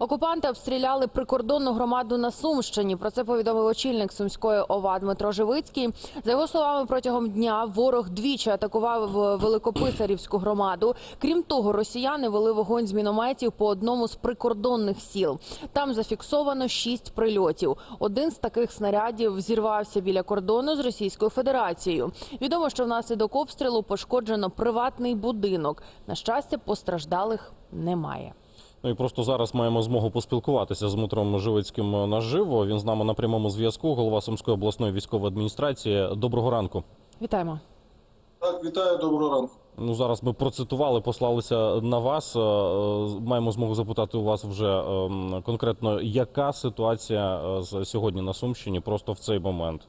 Окупанти обстріляли прикордонну громаду на Сумщині. Про це повідомив очільник сумської ОВА Дмитро Живицький. За його словами, протягом дня ворог двічі атакував Великописарівську громаду. Крім того, росіяни вели вогонь з мінометів по одному з прикордонних сіл. Там зафіксовано шість прильотів. Один з таких снарядів зірвався біля кордону з Російською Федерацією. Відомо, що внаслідок обстрілу пошкоджено приватний будинок. На щастя, постраждалих немає. Ну і просто зараз маємо змогу поспілкуватися з Дмитром Живицьким наживо. Він з нами на прямому зв'язку. Голова Сумської обласної військової адміністрації. Доброго ранку. Вітаємо. Так, вітаю, доброго ранку. Ну зараз ми процитували, послалися на вас. Е, Маємо змогу запитати у вас вже ем, конкретно, яка ситуація е, сьогодні на Сумщині, просто в цей момент.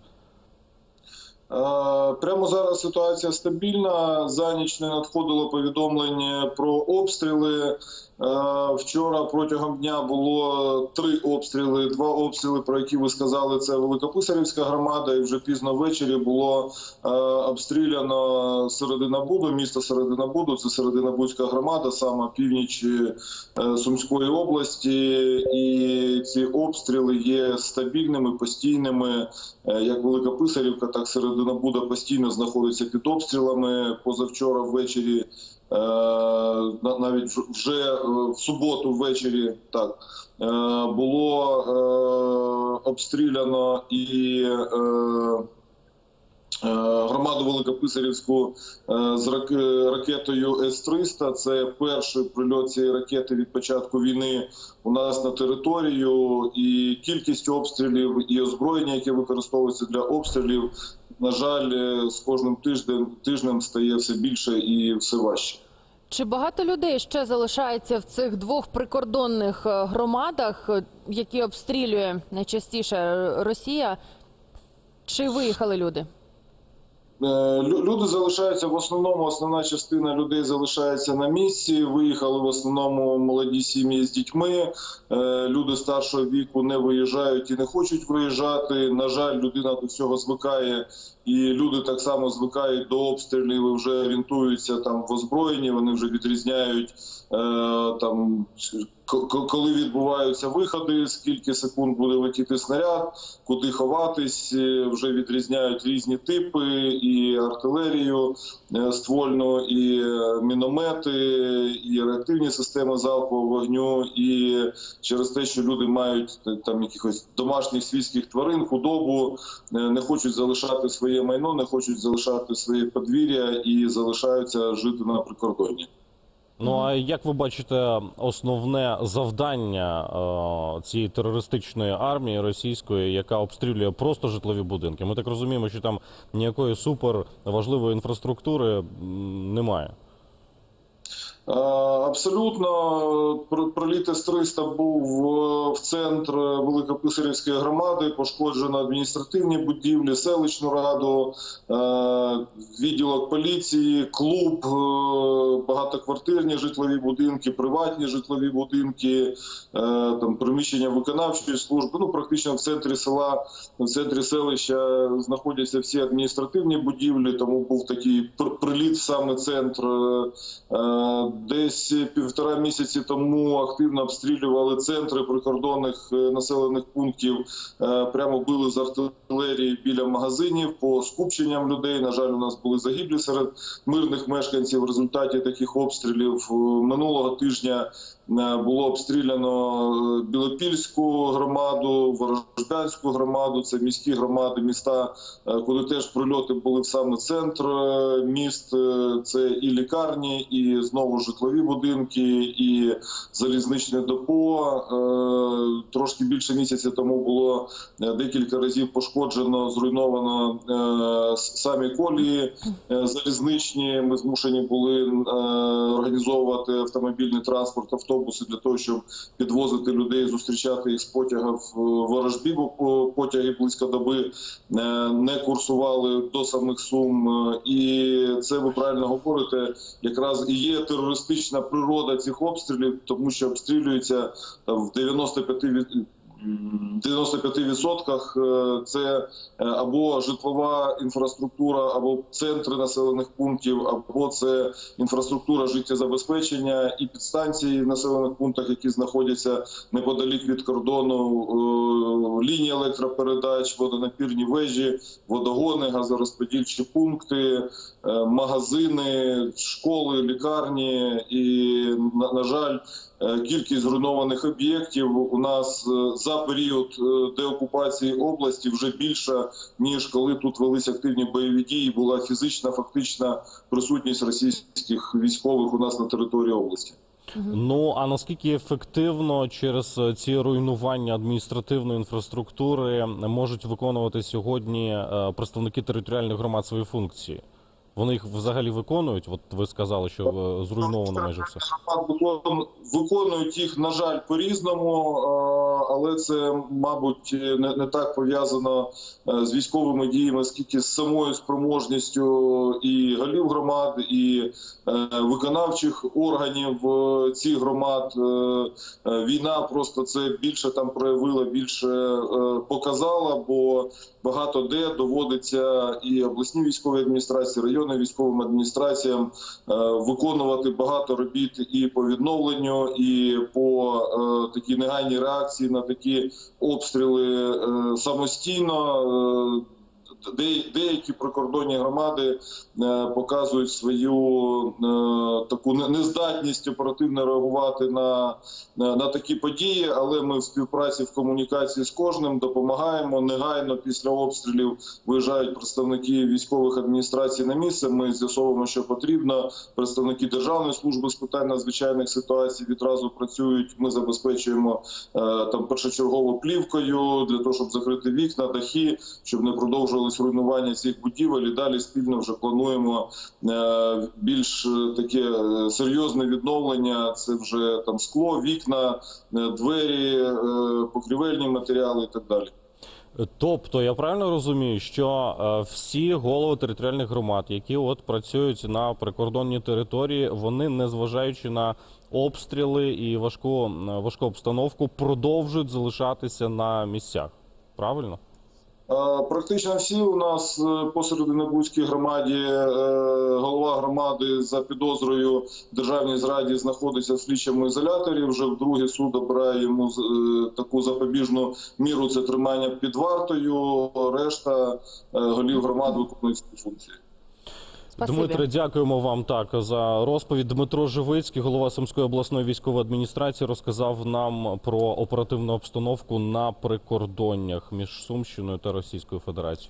Е, Прямо зараз ситуація стабільна. За ніч не надходило повідомлення про обстріли. Е, Вчора протягом дня було три обстріли. Два обстріли, про які ви сказали, це Великописарівська громада. І вже пізно ввечері було е, обстріляно Середина Буду, місто Середина Буду. Це Серединобудська громада, саме північ е, Сумської області. І ці обстріли є стабільними, постійними. Як Велика Писарівка, так Середина Буда постійно знаходиться під обстрілами. Позавчора ввечері, навіть вже- е, в суботу ввечері, так е, було е, обстріляно і. е, Е, Громаду Великописарівську е, з рак- ракетою С-300. Це перший прильот цієї ракети від початку війни у нас на територію. І кількість обстрілів і озброєння, яке використовується для обстрілів, на жаль, е, з кожним тижнем тижнем стає все більше і все важче. Чи багато людей ще залишається в цих двох прикордонних е, громадах, е, які обстрілює найчастіше Росія? Чи виїхали люди? Е, лю- Люди залишаються в основному. Основна частина людей залишається на місці. Виїхали в основному молоді сім'ї з дітьми. Е, Люди старшого віку не виїжджають і не хочуть виїжджати. На жаль, людина до цього звикає, і люди так само звикають до обстрілів. Вже орієнтуються там в озброєнні. Вони вже відрізняють е, там коли відбуваються виходи, скільки секунд буде летіти снаряд, куди ховатись, е, вже відрізняють різні типи і артилерію е, ствольну, і е, міномети, і реактивні системи залпового вогню. І через те, що люди мають там якихось домашніх свійських тварин, худобу, не хочуть залишати своє майно, не хочуть залишати своє подвір'я і залишаються жити на прикордонні. Ну а як ви бачите основне завдання е, цієї терористичної армії російської, яка обстрілює просто житлові будинки? Ми так розуміємо, що там ніякої супер важливої інфраструктури немає. Е, Абсолютно Пр- проліт С-300 був е, в центр Великописарівської громади. Пошкоджено адміністративні будівлі, селищну раду, е, відділок поліції, клуб, е, багатоквартирні житлові будинки, приватні житлові будинки, е, там приміщення виконавчої служби. Ну практично в центрі села, в центрі селища знаходяться всі адміністративні будівлі. Тому був такий пр- приліт в саме центр. Е, Десь півтора місяці тому активно обстрілювали центри прикордонних е, населених пунктів. Прямо били з артилерії біля магазинів по скупченням людей. На жаль, у нас були загиблі серед мирних мешканців. В результаті таких обстрілів Е, минулого тижня було обстріляно е, Білопільську громаду, Ворожданську громаду. Це міські громади, міста, е, куди теж прильоти були в саме центр е, міст. Е, Це і лікарні, і знову житлові будинки, і залізничне депо. Е, Трошки більше місяця тому було е, декілька разів пошкоджено, зруйновано е, самі колії е, залізничні. Ми змушені були е, організовувати автомобільний транспорт, автобуси для того, щоб підвозити людей, зустрічати їх з потяга в ворожбі, бо потяги близько доби е, не курсували до самих сум. Е, І це ви правильно говорите, якраз і є терористична природа цих обстрілів, тому що обстрілюється там в 95 від- м, 95% це е, або житлова інфраструктура, або центри населених пунктів, або це інфраструктура життєзабезпечення і підстанції в населених пунктах, які знаходяться неподалік від кордону, е, лінії електропередач, водонапірні вежі, водогони, газорозподільчі пункти, е, магазини, школи, лікарні і на, жаль. е, Кількість зруйнованих об'єктів у нас е, за період е, деокупації області вже більша ніж коли тут велись активні бойові дії. Була фізична фактична присутність російських військових у нас на території області. Ну а наскільки ефективно через е, ці руйнування адміністративної інфраструктури можуть виконувати сьогодні е, представники територіальних громад свої функції? Вони їх взагалі виконують? От ви сказали, що е, зруйновано майже все. Виконують їх, на жаль, по-різному, е, але це, мабуть, не, не так пов'язано е, з військовими діями, скільки з самою спроможністю і голів громад, і е, виконавчих органів е, цих громад. Е, е, Війна просто це більше там проявила, більше е, показала, бо багато де доводиться і обласні військові адміністрації, районним військовим адміністраціям е, виконувати багато робіт і по відновленню, і по е, такій негайній реакції на такі обстріли е, самостійно. Де- Деякі прикордонні громади е, показують свою е, таку не- нездатність оперативно реагувати на, на, такі події, але ми в співпраці в комунікації з кожним допомагаємо негайно після обстрілів. Виїжджають представники військових адміністрацій на місце. Ми з'ясовуємо, що потрібно. Представники державної служби з питань надзвичайних ситуацій відразу працюють. Ми забезпечуємо е, там першочергово плівкою для того, щоб закрити вікна, дахи, щоб не продовжувались руйнування цих будівель. І далі спільно вже плануємо е, більш е, таке е, серйозне відновлення. Це вже там скло, вікна, двері, покрівельні матеріали і так далі. Тобто, я правильно розумію, що всі голови територіальних громад, які от працюють на прикордонній території, вони, незважаючи на обстріли і важку, важку обстановку, продовжують залишатися на місцях. Правильно? Е, Практично всі у нас е, по громаді е, голова громади за підозрою державній зраді знаходиться в слідчому ізоляторі. Вже вдруге суд обирає йому таку запобіжну міру. Це тримання під вартою. Решта голів громад виконують свої функції. Спасибі. Дмитре, дякуємо вам так за розповідь. Дмитро Живицький, голова Сумської обласної військової адміністрації, розказав нам про оперативну обстановку на прикордоннях між Сумщиною та Російською Федерацією.